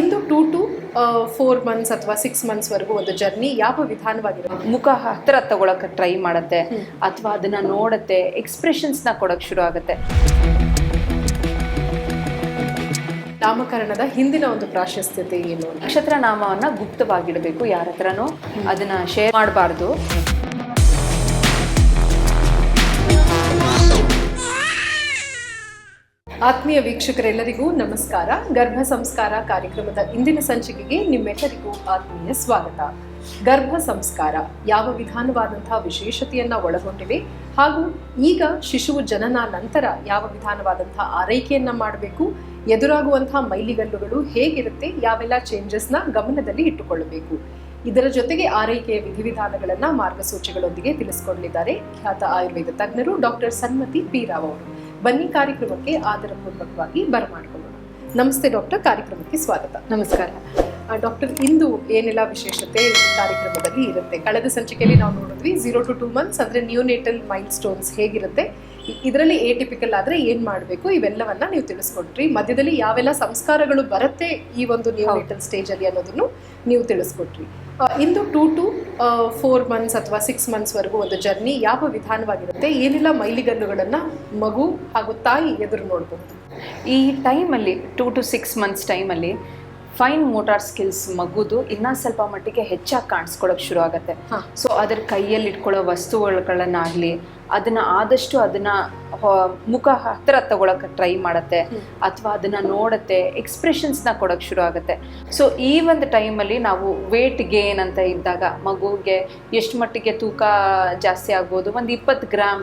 Into two to four months ಅಥವಾ six ಮಂತ್ಸ್ವರೆಗೂ ಒಂದು ಜರ್ನಿ ಯಾವ ವಿಧಾನವಾಗಿರುತ್ತೆ? ಮುಖ ಹತ್ರ ತಗೊಳಕ್ಕೆ ಟ್ರೈ ಮಾಡುತ್ತೆ ಅಥವಾ ಅದನ್ನ ನೋಡುತ್ತೆ ಎಕ್ಸ್ಪ್ರೆಷನ್ಸ್ನ ಕೊಡೋಕೆ ಶುರು ಆಗುತ್ತೆ. ನಾಮಕರಣದ ಹಿಂದಿನ ಒಂದು ಪ್ರಾಶಸ್ತ್ಯತೆ ಏನು ನಕ್ಷತ್ರ ನಾಮವನ್ನ ಗುಪ್ತವಾಗಿಡಬೇಕು ಯಾರ ಹತ್ರನೂ ಅದನ್ನ ಶೇರ್ ಮಾಡಬಾರ್ದು. ಆತ್ಮೀಯ ವೀಕ್ಷಕರೆಲ್ಲರಿಗೂ ನಮಸ್ಕಾರ. ಗರ್ಭ ಸಂಸ್ಕಾರ ಕಾರ್ಯಕ್ರಮದ ಇಂದಿನ ಸಂಚಿಕೆಗೆ ನಿಮ್ಮೆಲ್ಲರಿಗೂ ಆತ್ಮೀಯ ಸ್ವಾಗತ. ಗರ್ಭ ಸಂಸ್ಕಾರ ಯಾವ ವಿಧಾನವಾದಂತಹ ವಿಶೇಷತೆಯನ್ನ ಒಳಗೊಂಡಿವೆ ಹಾಗೂ ಈಗ ಶಿಶುವು ಜನನ ನಂತರ ಯಾವ ವಿಧಾನವಾದಂತಹ ಆರೈಕೆಯನ್ನ ಮಾಡಬೇಕು ಎದುರಾಗುವಂತಹ ಮೈಲಿಗಲ್ಲುಗಳು ಹೇಗಿರುತ್ತೆ, ಯಾವೆಲ್ಲ ಚೇಂಜಸ್ನ ಗಮನದಲ್ಲಿ ಇಟ್ಟುಕೊಳ್ಳಬೇಕು. ಇದರ ಜೊತೆಗೆ ಆರೈಕೆಯ ವಿಧಿವಿಧಾನಗಳನ್ನ ಮಾರ್ಗಸೂಚಿಗಳೊಂದಿಗೆ ತಿಳಿಸಿಕೊಡಲಿದ್ದಾರೆ. ಖ್ಯಾತ ಆಯುರ್ವೇದ ತಜ್ಞರು ಡಾಕ್ಟರ್ ಸನ್ಮತಿ ಪಿ ರಾವ್ ಅವರು. ಬನ್ನಿ ಕಾರ್ಯಕ್ರಮಕ್ಕೆ ಆದರಪೂರ್ವಕವಾಗಿ ಬರಮಾಡಿಕೊಳ್ಳೋಣ ನಮಸ್ತೆ ಡಾಕ್ಟರ್ ಕಾರ್ಯಕ್ರಮಕ್ಕೆ ಸ್ವಾಗತ. ನಮಸ್ಕಾರ. ಡಾಕ್ಟರ್ ಇಂದು ಏನೆಲ್ಲ ವಿಶೇಷತೆ ಈ ಕಾರ್ಯಕ್ರಮದಲ್ಲಿ ಇರುತ್ತೆ? ಕಳೆದ ಸಂಚಿಕೆಯಲ್ಲಿ ನಾವು ನೋಡಿದ್ವಿ ಝೀರೋ ಟು ಟೂ ಮಂತ್ಸ್ ಅಂದ್ರೆ ನ್ಯೂನೇಟಲ್ ಮೈಲ್ ಸ್ಟೋನ್ಸ್ ಹೇಗಿರುತ್ತೆ ಇದರಲ್ಲಿ ಎ ಟಿಪಿಕಲ್ ಆದ್ರೆ ಏನ್ ಮಾಡಬೇಕು? ಇವೆಲ್ಲವನ್ನ ನೀವು ತಿಳಿಸ್ಕೊಟ್ರಿ ಮಧ್ಯದಲ್ಲಿ ಯಾವೆಲ್ಲ ಸಂಸ್ಕಾರಗಳು ಬರುತ್ತೆ ಈ ಒಂದು ನ್ಯೂನೇಟಲ್ ಸ್ಟೇಜ್ ಅಲ್ಲಿ ಅನ್ನೋದನ್ನು ನೀವು ತಿಳಿಸ್ಕೊಟ್ರಿ. ಇಂದು ಟೂ ಟು ಫೋರ್ ಮಂತ್ಸ್ ಅಥವಾ ಸಿಕ್ಸ್ ಮಂತ್ಸ್ವರೆಗೂ ಒಂದು ಜರ್ನಿ ಯಾವ ವಿಧಾನವಾಗಿರುತ್ತೆ? ಏನೆಲ್ಲ ಮೈಲಿಗಲ್ಲುಗಳನ್ನು ಮಗು ಹಾಗೂ ತಾಯಿ ಎದುರು ನೋಡಬಹುದು ಈ ಟೈಮಲ್ಲಿ ಟೂ ಟು ಸಿಕ್ಸ್ ಮಂತ್ಸ್ ಟೈಮಲ್ಲಿ ಫೈನ್ ಮೋಟಾರ್ ಸ್ಕಿಲ್ಸ್ ಮಗುದು ಇನ್ನೂ ಸ್ವಲ್ಪ ಮಟ್ಟಿಗೆ ಹೆಚ್ಚಾಗಿ ಕಾಣಿಸ್ಕೊಳ್ಳೋಕೆ ಶುರು ಆಗುತ್ತೆ. ಸೊ ಅದ್ರ ಕೈಯಲ್ಲಿ ಇಟ್ಕೊಳ್ಳೋ ವಸ್ತುಗಳನ್ನಾಗ್ಲಿ ಅದನ್ನ ಆದಷ್ಟು ಅದನ್ನ ಮುಖ ಹತ್ರ ತಗೊಳಕ್ಕೆ ಟ್ರೈ ಮಾಡುತ್ತೆ ಅಥವಾ ಅದನ್ನ ನೋಡತ್ತೆ ಎಕ್ಸ್ಪ್ರೆಷನ್ಸ್ನ ಕೊಡೋಕೆ ಶುರು ಆಗುತ್ತೆ ಸೊ ಈ ಒಂದು ಟೈಮಲ್ಲಿ ನಾವು ವೇಟ್ ಗೇನ್ ಅಂತ ಇದ್ದಾಗ ಮಗುಗೆ ಎಷ್ಟು ಮಟ್ಟಿಗೆ ತೂಕ ಜಾಸ್ತಿ ಆಗ್ಬೋದು? ಒಂದು ಇಪ್ಪತ್ತು ಗ್ರಾಮ್.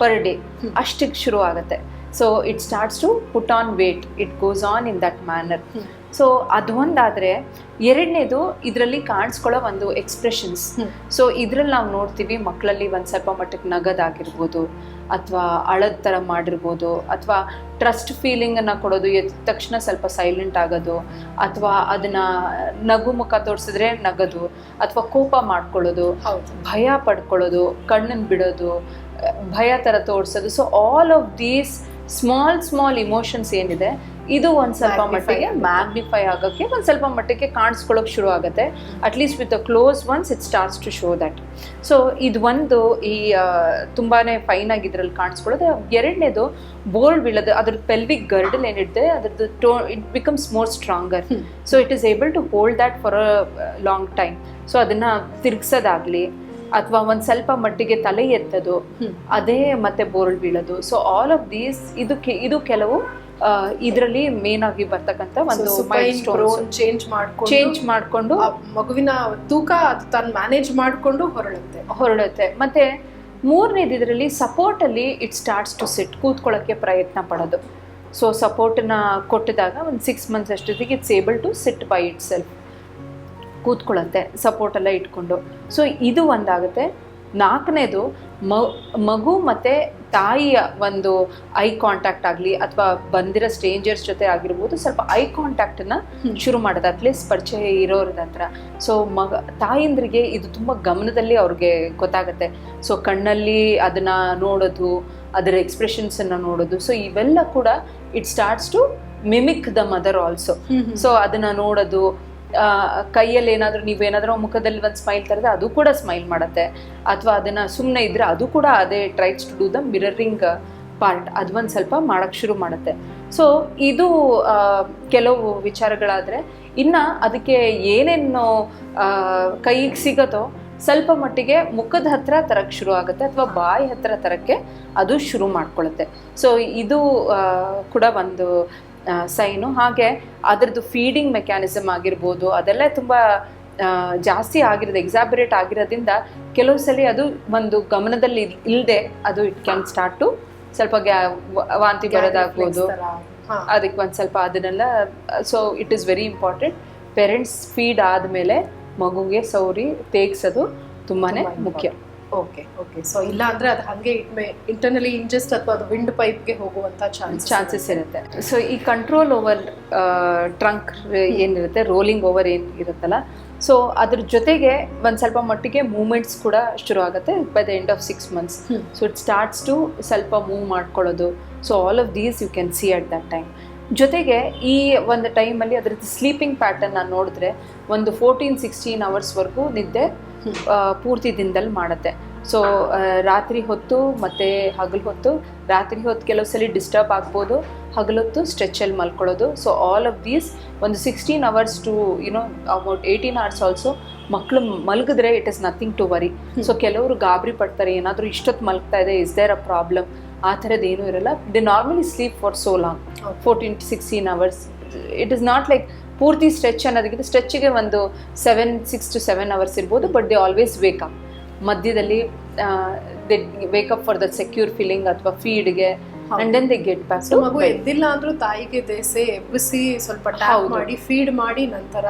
ಪರ್ ಡೇ ಅಷ್ಟಕ್ಕೆ ಶುರು ಆಗುತ್ತೆ so it starts to put on weight it goes on in that manner so ಅದೊಂದಾದರೆ ಎರಡನೇದು ಇದರಲ್ಲಿ ಕಾಣಿಸ್ಕೊಳ್ಳೋ ಒಂದು ಎಕ್ಸ್ಪ್ರೆಷನ್ಸ್. ಸೊ ಇದ್ರಲ್ಲಿ ನಾವು ನೋಡ್ತೀವಿ ಮಕ್ಕಳಲ್ಲಿ ಒಂದು ಸ್ವಲ್ಪ ಮಟ್ಟಕ್ಕೆ ನಗದಾಗಿರ್ಬೋದು ಅಥವಾ ಅಳದ ಥರ ಮಾಡಿರ್ಬೋದು ಅಥವಾ ಟ್ರಸ್ಟ್ ಫೀಲಿಂಗನ್ನು ಕೊಡೋದು ಎದ್ದ ತಕ್ಷಣ ಸ್ವಲ್ಪ ಸೈಲೆಂಟ್ ಆಗೋದು ಅಥವಾ ಅದನ್ನ ನಗು ಮುಖ ತೋರಿಸಿದ್ರೆ ನಗದು ಅಥವಾ ಕೋಪ ಮಾಡ್ಕೊಳ್ಳೋದು ಭಯ ಪಡ್ಕೊಳ್ಳೋದು ಕಣ್ಣನ್ನು ಬಿಡೋದು ಭಯ ಥರ ತೋರಿಸೋದು. So all of these small small emotions ಏನಿದೆ ಇದು ಒಂದು ಸ್ವಲ್ಪ ಮಟ್ಟಿಗೆ. ಮ್ಯಾಗ್ನಿಫೈ ಆಗೋಕ್ಕೆ ಒಂದು ಸ್ವಲ್ಪ ಮಟ್ಟಿಗೆ ಕಾಣಿಸ್ಕೊಳ್ಳೋಕೆ ಶುರು ಆಗುತ್ತೆ. At least with a close once it starts to show that so ಇದು ಒಂದು ಈ ತುಂಬಾನೇ ಫೈನ್ ಆಗಿ ಇದ್ರಲ್ಲಿ ಕಾಣಿಸ್ಕೊಳ್ಳೋದು. ಎರಡನೇದು ಬೋರ್ಡ್ ಬೀಳೋದು ಅದ್ರದ್ದು ಪೆಲ್ವಿಕ್ ಗರ್ಡಲ್ ಏನಿದೆ ಅದ್ರದ್ದು ಟೋ it becomes more stronger. So it is able to hold that for a long time so ಅದನ್ನ ತಿರ್ಗ್ಸೋದಾಗ್ಲಿ ಅಥವಾ ಒಂದು ಸ್ವಲ್ಪ ಮಟ್ಟಿಗೆ ತಲೆ ಎತ್ತದು ಅದೇ ಮತ್ತೆ ಬೋರ್ಡ್ ಬೀಳೋದು. ಸೊ ಆಲ್ ಆಫ್ ದೀಸ್ ಇದು ಇದು ಕೆಲವು ಇದರಲ್ಲಿ ಮೇನ್ ಆಗಿ ಬರ್ತಕ್ಕಂತ ಒಂದು ಚೇಂಜ್ ಮಾಡ್ಕೊಂಡು ಚೇಂಜ್ ಮಾಡ್ಕೊಂಡು ಮಗುವಿನ ತೂಕ ಅದು ತಾನು ಮ್ಯಾನೇಜ್ ಮಾಡಿಕೊಂಡು ಹೊರಳುತ್ತೆ. ಹೊರಡುತ್ತೆ ಮತ್ತೆ ಮೂರನೇದು ಇದರಲ್ಲಿ ಸಪೋರ್ಟ್ ಅಲ್ಲಿ ಇಟ್ ಸ್ಟಾರ್ಟ್ಸ್ ಟು ಸಿಟ್ ಕೂತ್ಕೊಳ್ಳೋಕೆ ಪ್ರಯತ್ನ ಪಡೋದು. ಸೊ ಸಪೋರ್ಟ್ನ ಕೊಟ್ಟಿದಾಗ ಒಂದು ಸಿಕ್ಸ್ ಮಂತ್ಸ್ ಅಷ್ಟೊತ್ತಿಗೆ it's able to sit by itself ಕೂತ್ಕೊಳ್ಳುತ್ತೆ support ಎಲ್ಲ ಇಟ್ಕೊಂಡು. ಸೊ ಇದು ಒಂದಾಗುತ್ತೆ. ನಾಲ್ಕನೇದು ಮಗು ಮತ್ತು ತಾಯಿಯ ಒಂದು ಐ ಕಾಂಟ್ಯಾಕ್ಟ್ ಆಗಲಿ ಅಥವಾ ಬಂದಿರೋ ಸ್ಟ್ರೇಂಜರ್ಸ್ ಜೊತೆ ಆಗಿರ್ಬೋದು ಸ್ವಲ್ಪ ಐ ಕಾಂಟ್ಯಾಕ್ಟನ್ನು ಶುರು ಮಾಡೋದು ಅಟ್ಲೀಸ್ಟ್ ಪರಿಚಯ ಇರೋರದ ಹತ್ರ. ಸೊ ಮಗ ತಾಯಿಂದ್ರಿಗೆ ಇದು ತುಂಬ ಗಮನದಲ್ಲಿ ಅವ್ರಿಗೆ ಗೊತ್ತಾಗುತ್ತೆ. ಸೊ ಕಣ್ಣಲ್ಲಿ ಅದನ್ನು ನೋಡೋದು ಅದರ ಎಕ್ಸ್ಪ್ರೆಷನ್ಸನ್ನು ನೋಡೋದು. ಸೊ ಇವೆಲ್ಲ ಕೂಡ it starts to mimic the mother also so ಅದನ್ನು ನೋಡೋದು ಕೈಯಲ್ಲಿ ಏನಾದರೂ ನೀವೇನಾದರೂ ಮುಖದಲ್ಲಿ ಒಂದು ಸ್ಮೈಲ್ ತರದೆ ಅದು ಕೂಡ ಸ್ಮೈಲ್ ಮಾಡುತ್ತೆ. ಅಥವಾ ಅದನ್ನು ಸುಮ್ಮನೆ ಇದ್ದರೆ ಅದು ಕೂಡ ಅದೇ tries to do the mirroring part ಅದು ಒಂದು ಸ್ವಲ್ಪ ಮಾಡೋಕ್ಕೆ ಶುರು ಮಾಡುತ್ತೆ. ಸೊ ಇದು ಕೆಲವು ವಿಚಾರಗಳಾದರೆ ಇನ್ನು ಅದಕ್ಕೆ ಏನೇನು ಕೈಗೆ ಸಿಗತ್ತೋ ಸ್ವಲ್ಪ ಮಟ್ಟಿಗೆ ಮುಖದ ಹತ್ರ ತರಕ್ಕೆ ಶುರು ಆಗುತ್ತೆ ಅಥವಾ ಬಾಯಿ ಹತ್ರ ತರಕ್ಕೆ ಅದು ಶುರು ಮಾಡ್ಕೊಳ್ಳುತ್ತೆ ಸೊ ಇದು ಕೂಡ ಒಂದು ಸೈನು. ಹಾಗೆ ಅದರದ್ದು ಫೀಡಿಂಗ್ ಮೆಕ್ಯಾನಿಸಮ್ ಆಗಿರ್ಬೋದು ಅದೆಲ್ಲ ತುಂಬ ಜಾಸ್ತಿ ಆಗಿರೋದು ಎಕ್ಸಾಬರೇಟ್ ಆಗಿರೋದ್ರಿಂದ ಕೆಲವು ಸಲ ಅದು ಒಂದು ಗಮನದಲ್ಲಿ ಇಲ್ಲದೆ ಅದು ಇಟ್ ಕ್ಯಾನ್ ಸ್ಟಾರ್ಟ್ ಟು ಸ್ವಲ್ಪ ಗ್ಯಾ ವಾಂತಿ ಬರೋದಾಗ್ಬೋದು. ಅದಕ್ಕೆ ಒಂದು ಸ್ವಲ್ಪ ಅದನ್ನೆಲ್ಲ so it is very important parents feed ಆದಮೇಲೆ ಮಗುಗೆ ಸೌರಿ ತೇಗ್ಸೋದು ತುಂಬಾ ಮುಖ್ಯ. ಓಕೆ ಓಕೆ ಸೊ ಇಲ್ಲ ಅಂದ್ರೆ ಅದು ಹಂಗೆ ಇಂಟರ್ನಲಿ ಇಂಜೆಸ್ಟ್ ಅಥವಾ ಅದು ವಿಂಡ್ ಪೈಪ್ಗೆ ಹೋಗುವಂತ ಚಾನ್ಸ್ ಚಾನ್ಸಸ್ ಇರುತ್ತೆ. ಸೊ ಈ ಕಂಟ್ರೋಲ್ ಓವರ್ ಟ್ರಂಕ್ ಏನಿರುತ್ತೆ ರೋಲಿಂಗ್ ಓವರ್ ಏನ್ ಇರುತ್ತಲ್ಲ ಸೊ ಅದ್ರ ಜೊತೆಗೆ ಒಂದು ಸ್ವಲ್ಪ ಮಟ್ಟಿಗೆ ಮೂಮೆಂಟ್ಸ್ ಕೂಡ ಶುರು ಆಗುತ್ತೆ by the end of six months. So it starts to ಸ್ವಲ್ಪ ಮೂವ್ ಮಾಡ್ಕೊಳ್ಳೋದು. So all of these you can see at that time ಜೊತೆಗೆ ಈ ಒಂದು ಟೈಮಲ್ಲಿ ಅದರದ್ದು ಸ್ಲೀಪಿಂಗ್ ಪ್ಯಾಟರ್ನ್ ನಾನು ನೋಡಿದ್ರೆ ಒಂದು ಫೋರ್ಟೀನ್ ಸಿಕ್ಸ್ಟೀನ್ ಅವರ್ಸ್ವರೆಗೂ ನಿದ್ದೆ ಪೂರ್ತಿ ದಿನದಲ್ಲಿ ಮಾಡುತ್ತೆ. ಸೊ ರಾತ್ರಿ ಹೊತ್ತು ಮತ್ತು ಹಗಲು ಹೊತ್ತು ರಾತ್ರಿ ಹೊತ್ತು ಕೆಲವು ಸಲ ಡಿಸ್ಟರ್ಬ್ ಆಗ್ಬೋದು ಹಗಲೊತ್ತು ಸ್ಟ್ರೆಚಲ್ಲಿ ಮಲ್ಕೊಳ್ಳೋದು. ಸೊ ಆಲ್ ಆಫ್ ದೀಸ್ ಒಂದು sixteen hours to you know about eighteen hours also ಮಕ್ಕಳು ಮಲಗಿದ್ರೆ it is nothing to worry so ಕೆಲವರು ಗಾಬರಿ ಪಡ್ತಾರೆ ಏನಾದರೂ ಇಷ್ಟೊತ್ತು ಮಲಗ್ತಾ ಇದೆ ಇಸ್ ದೇರ್ ಅ ಪ್ರಾಬ್ಲಮ್ ಆ ಥರದ್ದು ಏನೂ ಇರಲ್ಲ. They normally sleep for so long fourteen to sixteen hours it is not like ಪೂರ್ತಿ ಸ್ಟ್ರೆಚ್ ಅನ್ನೋದಕ್ಕಿಂತ ಸ್ಟ್ರೆಚ್ಗೆ ಒಂದು seven six to seven hours ಇರ್ಬೋದು but they always wake up ಮಧ್ಯದಲ್ಲಿ they wake up for the secure feeling ಅಥವಾ ಫೀಡ್ಗೆ and then they get back so ಮಗು ಎದ್ದಿಲ್ಲ ಅಂದ್ರೂ ತಾಯಿಗೆ ದೇಸೆ ಎಬ್ಬಿಸಿ ಸ್ವಲ್ಪ ಟ್ಯಾಪ್ ಮಾಡಿ ಫೀಡ್ ಮಾಡಿ ನಂತರ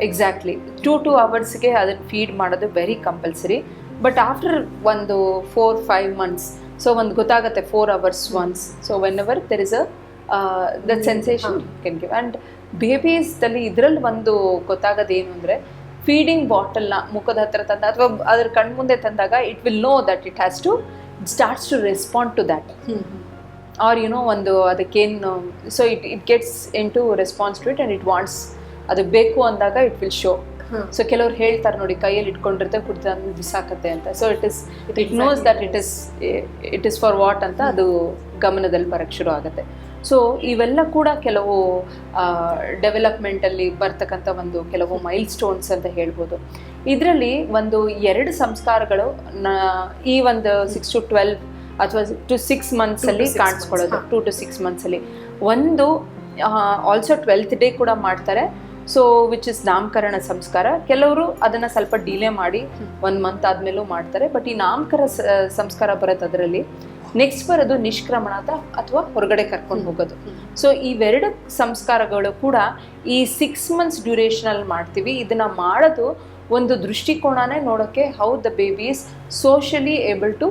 ಎಕ್ಸಾಕ್ಟ್ಲಿ ಟೂ ಟೂ ಅವರ್ಸ್ಗೆ ಅದನ್ನು ಫೀಡ್ ಮಾಡೋದು ವೆರಿ ಕಂಪಲ್ಸರಿ ಬಟ್ ಆಫ್ಟರ್ ಒಂದು ಫೋರ್ ಫೈವ್ ಮಂತ್ಸ್ ಸೊ ಒಂದು ಗೊತ್ತಾಗುತ್ತೆ four hours once so whenever there is a the sensation can give and ಬೇಬೀಸ್ದಲ್ಲಿ ಇದರಲ್ಲಿ ಒಂದು ಗೊತ್ತಾಗೋದು ಏನು ಅಂದರೆ ಫೀಡಿಂಗ್ ಬಾಟಲ್ನ ಮುಖದ ಹತ್ರ ತಂದ ಅಥವಾ ಅದ್ರ ಕಣ್ಮುಂದೆ ತಂದಾಗ it will know that it has to starts to respond to that or you know ಒಂದು ಅದಕ್ಕೇನು so it it gets into response to it and it wants ಅದು ಬೇಕು ಅಂದಾಗ ಇಟ್ ವಿಲ್ ಶೋ ಸೊ ಕೆಲವ್ರು ಹೇಳ್ತಾರೆ ನೋಡಿ ಕೈಯಲ್ಲಿ ಇಟ್ಕೊಂಡಿರುತ್ತೆ ಕುಡ್ದು ಬಿಸಾಕತ್ತೆ ಅಂತ. So it is it knows that it is it is for what ಅಂತ ಅದು ಗಮನದಲ್ಲಿ ಬರಕ್ಕೆ ಶುರು ಆಗುತ್ತೆ. ಸೊ ಇವೆಲ್ಲ ಕೂಡ ಕೆಲವು ಡೆವಲಪ್ಮೆಂಟಲ್ಲಿ ಬರ್ತಕ್ಕಂಥ ಒಂದು ಕೆಲವು ಮೈಲ್ ಸ್ಟೋನ್ಸ್ ಅಂತ ಹೇಳ್ಬೋದು. ಇದರಲ್ಲಿ ಒಂದು ಎರಡು ಸಂಸ್ಕಾರಗಳು ಈ ಒಂದು ಸಿಕ್ಸ್ ಟು ಟ್ವೆಲ್ವ್ ಅಥವಾ ಟು ಸಿಕ್ಸ್ ಮಂತ್ಸಲ್ಲಿ ಕಾಣಿಸ್ಕೊಳ್ಳೋದು. ಟು ಟು ಸಿಕ್ಸ್ ಮಂತ್ಸಲ್ಲಿ ಒಂದು ಆಲ್ಸೋ ಟ್ವೆಲ್ತ್ ಡೇ ಕೂಡ ಮಾಡ್ತಾರೆ. ಸೊ ವಿಚ್ ಇಸ್ ನಾಮಕರಣ ಸಂಸ್ಕಾರ ಕೆಲವರು ಅದನ್ನು ಸ್ವಲ್ಪ ಡಿಲೇ ಮಾಡಿ ಒಂದು ಮಂತ್ ಆದಮೇಲೂ ಮಾಡ್ತಾರೆ ಬಟ್ ಈ ನಾಮಕರ ಸಂಸ್ಕಾರ ಬರುತ್ತೆ ಅದರಲ್ಲಿ ನೆಕ್ಸ್ಟ್ ಬರೋದು ನಿಷ್ಕ್ರಮಣದ ಅಥವಾ ಹೊರಗಡೆ ಕರ್ಕೊಂಡು ಹೋಗೋದು ಸೊ ಇವೆರಡು ಸಂಸ್ಕಾರಗಳು ಕೂಡ ಈ ಸಿಕ್ಸ್ ಮಂತ್ಸ್ ಡ್ಯೂರೇಷನಲ್ಲಿ ಮಾಡ್ತೀವಿ ಇದನ್ನು ಮಾಡೋದು ಒಂದು ದೃಷ್ಟಿಕೋನನೇ ನೋಡೋಕ್ಕೆ how the is socially able to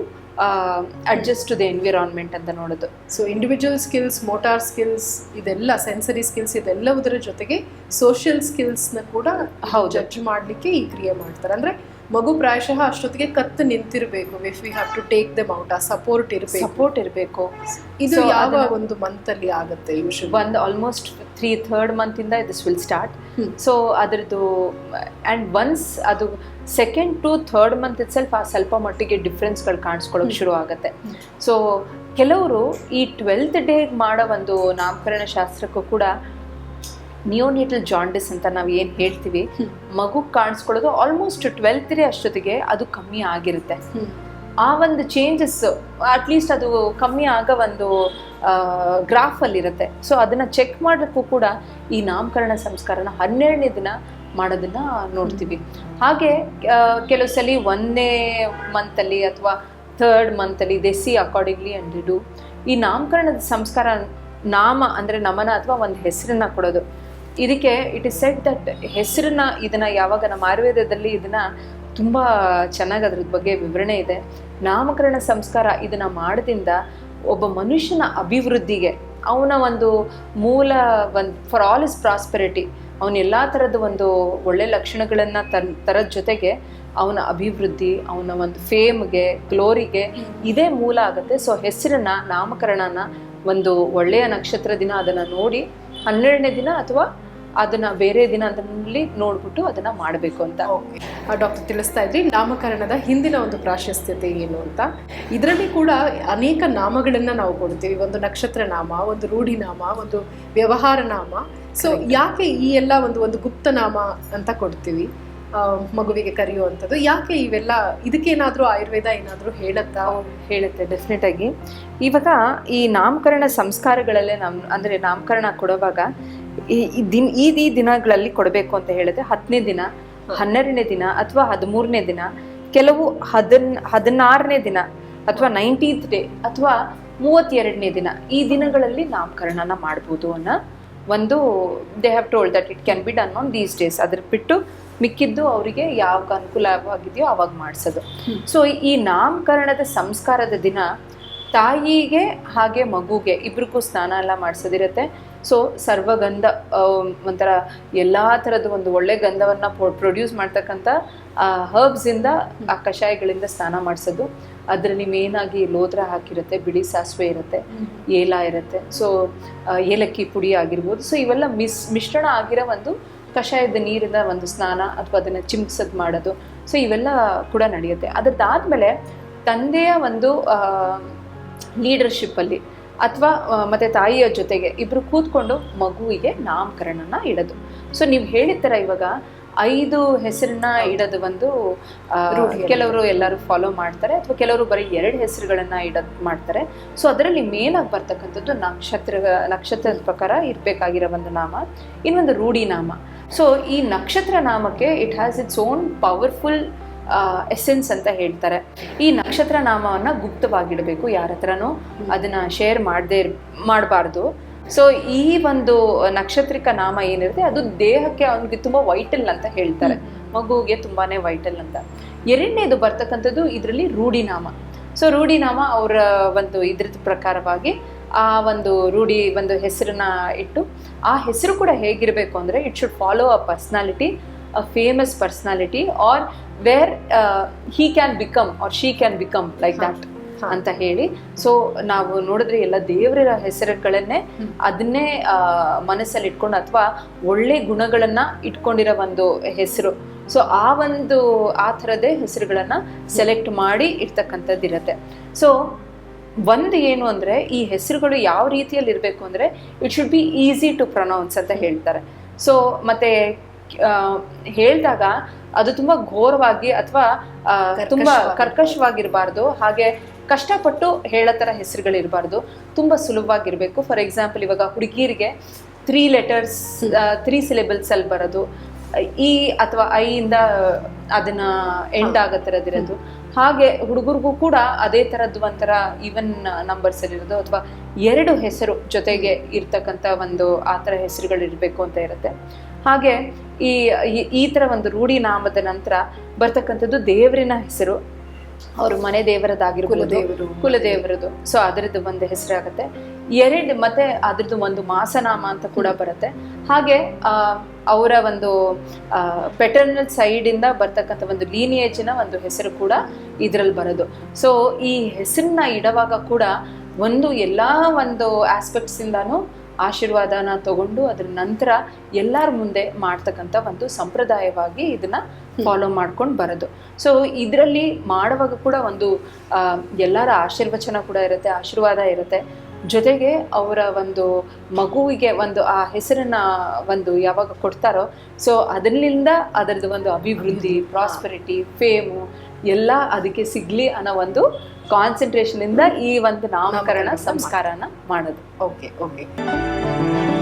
adjust to the environment ಅಂತ ನೋಡೋದು so individual skills motor skills ಇದೆಲ್ಲ ಸೆನ್ಸರಿ ಸ್ಕಿಲ್ಸ್ ಇದೆಲ್ಲವುದರ ಜೊತೆಗೆ ಸೋಷಿಯಲ್ ಸ್ಕಿಲ್ಸ್ನ ಕೂಡ ಹೌದು. ಜಡ್ಜ್ ಮಾಡಲಿಕ್ಕೆ ಈ ಕ್ರಿಯೆ ಮಾಡ್ತಾರೆ ಅಂದ್ರೆ ಮಗು ಪ್ರಾಯಶಃ ಅಷ್ಟೊತ್ತಿಗೆ ಕತ್ತು ನಿಂತಿರಬೇಕು. If we have to take them out ಆ ಸಪೋರ್ಟ್ ಇರಬೇಕು. ಸಪೋರ್ಟ್ ಇರಬೇಕು. ಇದು ಯಾವ ಒಂದು ಮಂತ್ ಅಲ್ಲಿ ಆಗುತ್ತೆ ಯೂಶುವಲಿ ಒಂದು ಆಲ್ಮೋಸ್ಟ್ ತ್ರೀ ಥರ್ಡ್ ಇಂದ ದಿಸ್ ವಿಲ್ ಸ್ಟಾರ್ಟ್. ಸೊ ಅದರದ್ದು ಆ್ಯಂಡ್ ಒನ್ಸ್ ಅದು second to third month itself ಆ ಸ್ವಲ್ಪ ಮಟ್ಟಿಗೆ ಡಿಫ್ರೆನ್ಸ್ಗಳು ಕಾಣಿಸ್ಕೊಳ್ಳೋಕೆ ಶುರು ಆಗುತ್ತೆ ಸೊ ಕೆಲವರು ಈ ಟ್ವೆಲ್ತ್ ಡೇ ಮಾಡೋ ಒಂದು ನಾಮಕರಣ ಶಾಸ್ತ್ರಕ್ಕೂ ಕೂಡ ನಿಯೋನೇಟಲ್ ಜಾಂಡಿಸ್ ಅಂತ ನಾವು ಏನು ಹೇಳ್ತೀವಿ ಮಗು ಕಾಣಿಸ್ಕೊಳ್ಳೋದು ಆಲ್ಮೋಸ್ಟ್ ಟ್ವೆಲ್ತ್ ರೀ ಅಷ್ಟೊತ್ತಿಗೆ ಅದು ಕಮ್ಮಿ ಆಗಿರುತ್ತೆ. ಆ ಒಂದು ಚೇಂಜಸ್ ಅಟ್ಲೀಸ್ಟ್ ಅದು ಕಮ್ಮಿ ಆಗೋ ಒಂದು ಗ್ರಾಫಲ್ಲಿರುತ್ತೆ ಸೊ ಅದನ್ನು ಚೆಕ್ ಮಾಡೋಕ್ಕೂ ಕೂಡ ಈ ನಾಮಕರಣ ಸಂಸ್ಕಾರನ ಹನ್ನೆರಡನೇ ದಿನ ಮಾಡೋದನ್ನ ನೋಡ್ತೀವಿ. ಹಾಗೆ ಕೆಲವು ಸಲ ಒಂದನೇ ಮಂತಲ್ಲಿ ಅಥವಾ third ಮಂತಲ್ಲಿ they see accordingly and do ಈ ನಾಮಕರಣದ ಸಂಸ್ಕಾರ ನಾಮ ಅಂದರೆ ನಮನ ಅಥವಾ ಒಂದು ಹೆಸರನ್ನ ಕೊಡೋದು. ಇದಕ್ಕೆ ಇಟ್ ಇಸ್ ಸೆಟ್ ದಟ್ ಹೆಸರನ್ನ ಇದನ್ನ ಯಾವಾಗ ನಮ್ಮ ಆಯುರ್ವೇದದಲ್ಲಿ ಇದನ್ನ ತುಂಬ ಚೆನ್ನಾಗಿ ಅದ್ರ ಬಗ್ಗೆ ವಿವರಣೆ ಇದೆ. ನಾಮಕರಣ ಸಂಸ್ಕಾರ ಇದನ್ನ ಮಾಡೋದ್ರಿಂದ ಒಬ್ಬ ಮನುಷ್ಯನ ಅಭಿವೃದ್ಧಿಗೆ, ಅವನ ಒಂದು ಮೂಲ ಒಂದು ಫಾರ್ ಆಲ್ ಇಸ್ ಪ್ರಾಸ್ಪೆರಿಟಿ ಅವನ ಎಲ್ಲ ಥರದ ಒಂದು ಒಳ್ಳೆ ಲಕ್ಷಣಗಳನ್ನು ತನ್, ತರದ ಜೊತೆಗೆ ಅವನ ಅಭಿವೃದ್ಧಿ, ಅವನ ಒಂದು ಫೇಮ್ಗೆ ಗ್ಲೋರಿಗೆ ಇದೇ ಮೂಲ ಆಗುತ್ತೆ. ಸೊ ಹೆಸರನ್ನ, ನಾಮಕರಣನ ಒಂದು ಒಳ್ಳೆಯ ನಕ್ಷತ್ರ ದಿನ ಅದನ್ನು ನೋಡಿ, ಹನ್ನೆರಡನೇ ದಿನ ಅಥವಾ ಅದನ್ನ ಬೇರೆ ದಿನ ಅದರಲ್ಲಿ ನೋಡ್ಬಿಟ್ಟು ಅದನ್ನ ಮಾಡಬೇಕು ಅಂತ. ಡಾಕ್ಟರ್ ತಿಳಿಸ್ತಾ ಇದ್ರಿ ನಾಮಕರಣದ ಹಿಂದಿನ ಒಂದು ಪ್ರಾಶಸ್ತ್ಯತೆ ಏನು ಅಂತ. ಇದರಲ್ಲಿ ಕೂಡ ಅನೇಕ ನಾಮಗಳನ್ನ ನಾವು ಕೊಡ್ತೀವಿ. ಒಂದು ನಕ್ಷತ್ರ ನಾಮ ಒಂದು ರೂಢಿ ನಾಮ ಒಂದು ವ್ಯವಹಾರ ನಾಮ. ಸೊ ಯಾಕೆ ಈ ಎಲ್ಲ ಒಂದು ಒಂದು ಗುಪ್ತ ನಾಮ ಅಂತ ಕೊಡ್ತೀವಿ? ಮಗುವಿಗೆ ಕರೆಯುವಂಥದ್ದು. ಯಾಕೆ ಇವೆಲ್ಲ ಇದಕ್ಕೇನಾದರೂ ಆಯುರ್ವೇದ ಏನಾದರೂ ಹೇಳುತ್ತಾ? ಹೇಳುತ್ತೆ ಡೆಫಿನೆಟ್ ಆಗಿ ಇವಾಗ ಈ ನಾಮಕರಣ ಸಂಸ್ಕಾರಗಳಲ್ಲೇ ನಮ್ಮ ಅಂದರೆ ನಾಮಕರಣ ಕೊಡುವಾಗ ಈ ಈ ದಿನ ಈ ಈ ದಿನಗಳಲ್ಲಿ ಕೊಡಬೇಕು ಅಂತ ಹೇಳಿದ್ರೆ ಹತ್ತನೇ ದಿನ ಹನ್ನೆರಡನೇ ದಿನ ಅಥವಾ ಹದಿಮೂರನೇ ದಿನ ಕೆಲವು ಹದನ್ ಹದಿನಾರನೇ ದಿನ ಅಥವಾ ನೈನ್ಟೀನ್ತ್ ಡೇ ಅಥವಾ ಮೂವತ್ತೆರಡನೇ ದಿನ ಈ ದಿನಗಳಲ್ಲಿ ನಾಮಕರಣನ ಮಾಡ್ಬೋದು ಅನ್ನೋ ಒಂದು they have told that it can be done on these days ಅದ್ರ ಬಿಟ್ಟು ಮಿಕ್ಕಿದ್ದು ಅವರಿಗೆ ಯಾವಾಗ ಅನುಕೂಲವಾಗಿದೆಯೋ ಅವಾಗ ಮಾಡಿಸೋದು. ಸೊ ಈ ನಾಮಕರಣದ ಸಂಸ್ಕಾರದ ದಿನ ತಾಯಿಗೆ ಹಾಗೆ ಮಗುಗೆ ಇಬ್ರಿಗೂ ಸ್ನಾನ ಎಲ್ಲ ಮಾಡಿಸೋದಿರುತ್ತೆ. ಸೊ ಸರ್ವಗಂಧ ಒಂಥರ ಎಲ್ಲ ಥರದ ಒಂದು ಒಳ್ಳೆ ಗಂಧವನ್ನು ಪ್ರೊಡ್ಯೂಸ್ ಮಾಡ್ತಕ್ಕಂಥ ಹರ್ಬ್ಸಿಂದ ಆ ಕಷಾಯಗಳಿಂದ ಸ್ನಾನ ಮಾಡಿಸೋದು. ಅದರಲ್ಲಿ ಮೇನಾಗಿ ಲೋತ್ರ ಹಾಕಿರುತ್ತೆ ಬಿಳಿ ಸಾಸಿವೆ ಇರುತ್ತೆ ಏಲ ಇರುತ್ತೆ. ಸೊ ಏಲಕ್ಕಿ ಪುಡಿ ಆಗಿರ್ಬೋದು. ಸೊ ಇವೆಲ್ಲ ಮಿಸ್ ಮಿಶ್ರಣ ಆಗಿರೋ ಒಂದು ಕಷಾಯದ ನೀರಿನ ಒಂದು ಸ್ನಾನ ಅಥವಾ ಅದನ್ನು ಚಿಮ್ಸದ್ ಮಾಡೋದು. ಸೊ ಇವೆಲ್ಲ ಕೂಡ ನಡೆಯುತ್ತೆ. ಅದಾದಮೇಲೆ ತಂದೆಯ ಒಂದು ಲೀಡರ್ಶಿಪ್ಪಲ್ಲಿ ಅಥವಾ ಮತ್ತು ತಾಯಿಯ ಜೊತೆಗೆ ಇಬ್ಬರು ಕೂತ್ಕೊಂಡು ಮಗುವಿಗೆ ನಾಮಕರಣನ ಇಡೋದು. ಸೊ ನೀವು ಹೇಳಿದ ಥರ ಇವಾಗ ಐದು ಹೆಸರನ್ನ ಇಡೋದು ಒಂದು. ಕೆಲವರು ಎಲ್ಲರೂ ಫಾಲೋ ಮಾಡ್ತಾರೆ ಅಥವಾ ಕೆಲವರು ಬರೀ ಎರಡು ಹೆಸರುಗಳನ್ನ ಇಡೋದು ಮಾಡ್ತಾರೆ. ಸೊ ಅದರಲ್ಲಿ ಮೇಲಾಗಿ ಬರ್ತಕ್ಕಂಥದ್ದು ನಕ್ಷತ್ರ ನಕ್ಷತ್ರದ ಪ್ರಕಾರ ಇರಬೇಕಾಗಿರೋ ಒಂದು ನಾಮ. ಇನ್ನೊಂದು ರೂಢಿ ನಾಮ. ಸೊ ಈ ನಕ್ಷತ್ರ ನಾಮಕ್ಕೆ it has its own powerful essence ಅಂತ ಹೇಳ್ತಾರೆ. ಈ ನಕ್ಷತ್ರ ನಾಮವನ್ನು ಗುಪ್ತವಾಗಿಡಬೇಕು ಯಾರ ಹತ್ರನೂ. ಅದನ್ನ ಶೇರ್ ಮಾಡದೇ ಮಾಡಬಾರ್ದು. ಸೊ ಈ ಒಂದು ನಕ್ಷತ್ರಿಕ ನಾಮ ಏನಿರುತ್ತೆ, ಅದು ದೇಹಕ್ಕೆ ಅವನಿಗೆ ತುಂಬ ವೈಟಲ್ ಅಂತ ಹೇಳ್ತಾರೆ. ಮಗುವಿಗೆ ತುಂಬಾನೇ ವೈಟಲ್ ಅಂತ. ಎರಡನೇದು ಬರ್ತಕ್ಕಂಥದ್ದು ಇದರಲ್ಲಿ ರೂಢಿನಾಮ ಸೊ ರೂಢಿನಾಮ ಅವರ ಒಂದು ಇದ್ರದ ಪ್ರಕಾರವಾಗಿ ಆ ಒಂದು ರೂಢಿ ಒಂದು ಹೆಸರನ್ನ ಇಟ್ಟು ಆ ಹೆಸರು ಕೂಡ ಹೇಗಿರಬೇಕು ಅಂದರೆ it should follow a personality a famous personality or where he can become or she can become like that ಅಂತ ಹೇಳಿ. ಸೊ ನಾವು ನೋಡಿದ್ರೆ ಎಲ್ಲ ದೇವರ ಹೆಸರುಗಳನ್ನೇ ಅದನ್ನೇ ಮನಸ್ಸಲ್ಲಿ ಇಟ್ಕೊಂಡು ಅಥವಾ ಒಳ್ಳೆ ಗುಣಗಳನ್ನ ಇಟ್ಕೊಂಡಿರೋ ಒಂದು ಹೆಸರು. ಸೊ ಆ ಒಂದು ಆ ಥರದೇ ಹೆಸರುಗಳನ್ನ ಸೆಲೆಕ್ಟ್ ಮಾಡಿ ಇರ್ತಕ್ಕಂಥದ್ದು ಇರತ್ತೆ ಸೊ ಒಂದು ಏನು ಅಂದರೆ ಈ ಹೆಸರುಗಳು ಯಾವ ರೀತಿಯಲ್ಲಿ ಇರಬೇಕು ಅಂದರೆ it should be easy to pronounce ಅಂತ ಹೇಳ್ತಾರೆ. ಸೊ ಮತ್ತೆ ಹೇಳಿದಾಗ ಅದು ತುಂಬ ಘೋರವಾಗಿ ಅಥವಾ ತುಂಬ ಕರ್ಕಶವಾಗಿ. ಕರ್ಕಶವಾಗಿರಬಾರ್ದು. ಹಾಗೆ ಕಷ್ಟಪಟ್ಟು ಹೇಳೋ ಥರ ಹೆಸರುಗಳಿರಬಾರ್ದು. ತುಂಬ ಸುಲಭವಾಗಿರಬೇಕು. ಫಾರ್ ಎಕ್ಸಾಂಪಲ್ ಇವಾಗ ಹುಡುಗಿರಿಗೆ ತ್ರೀ ಲೆಟರ್ಸ್ ತ್ರೀ ಸಿಲೆಬಲ್ಸ್ ಅಲ್ಲಿ ಬರೋದು. ಈ ಅಥವಾ ಐ ಇಂದ ಅದನ್ನ ಎಂಡ್ ಆಗೋ ಥರದಿರೋದು ಹಾಗೆ ಹುಡುಗರಿಗೂ ಕೂಡ ಅದೇ ಥರದ್ದು ಒಂಥರ ಈವನ್ ನಂಬರ್ಸ್ ಇರೋದು ಅಥವಾ ಎರಡು ಹೆಸರು ಜೊತೆಗೆ ಇರ್ತಕ್ಕಂಥ ಒಂದು ಆ ಹೆಸರುಗಳು ಇರಬೇಕು ಅಂತ ಇರುತ್ತೆ. ಹಾಗೆ ಈ ಈ- ತರ ಥರ ಒಂದು ರೂಢಿ ನಾಮದ ನಂತರ ಬರ್ತಕ್ಕಂಥದ್ದು ದೇವರಿನ ಹೆಸರು. ಅವ್ರ ಮನೆ ದೇವರದಾಗಿರ್ಬೋದು. ಕುಲದೇವರು. ಕುಲದೇವರದು. ಸೊ ಅದರದ್ದು ಒಂದು ಹೆಸರಾಗುತ್ತೆ. ಎರಡು, ಮತ್ತೆ ಅದ್ರದ್ದು ಒಂದು ಮಾಸನಾಮ ಅಂತ ಕೂಡ ಬರುತ್ತೆ. ಹಾಗೆ ಅವರ ಒಂದು ಪೆಟರ್ನಲ್ ಸೈಡಿಂದ ಬರ್ತಕ್ಕಂಥ ಒಂದು ಲೀನಿಯೇಜಿನ ಒಂದು ಹೆಸರು ಕೂಡ ಇದರಲ್ಲಿ ಬರೋದು. ಸೊ ಈ ಹೆಸರನ್ನ ಇಡವಾಗ ಕೂಡ ಒಂದು ಎಲ್ಲ ಒಂದು ಆಸ್ಪೆಕ್ಟ್ಸಿಂದಾನು ಆಶೀರ್ವಾದನ ತಗೊಂಡು ಅದ್ರ ನಂತರ ಎಲ್ಲರ ಮುಂದೆ ಮಾಡ್ತಕ್ಕಂಥ ಒಂದು ಸಂಪ್ರದಾಯವಾಗಿ ಇದನ್ನ ಫಾಲೋ ಮಾಡ್ಕೊಂಡು ಬರೋದು. ಸೊ ಇದರಲ್ಲಿ ಮಾಡುವಾಗ ಕೂಡ ಒಂದು ಎಲ್ಲರ ಆಶೀರ್ವಚನ ಕೂಡ ಇರುತ್ತೆ, ಆಶೀರ್ವಾದ ಇರುತ್ತೆ. ಜೊತೆಗೆ ಅವರ ಒಂದು ಮಗುವಿಗೆ ಒಂದು ಆ ಹೆಸರನ್ನ ಒಂದು ಯಾವಾಗ ಕೊಡ್ತಾರೋ ಸೊ ಅದರಿಂದ ಅದರದ್ದು ಒಂದು ಅಭಿವೃದ್ಧಿ ಪ್ರಾಸ್ಪರಿಟಿ ಫೇಮು ಎಲ್ಲ ಅದಕ್ಕೆ ಸಿಗ್ಲಿ ಅನ್ನೋ ಒಂದು ಕಾನ್ಸಂಟ್ರೇಷನಿಂದ ಈ ಒಂದು ನಾಮಕರಣ ನಾಮಕರಣ ಸಂಸ್ಕಾರನ ಮಾಡೋದು. Okay okay.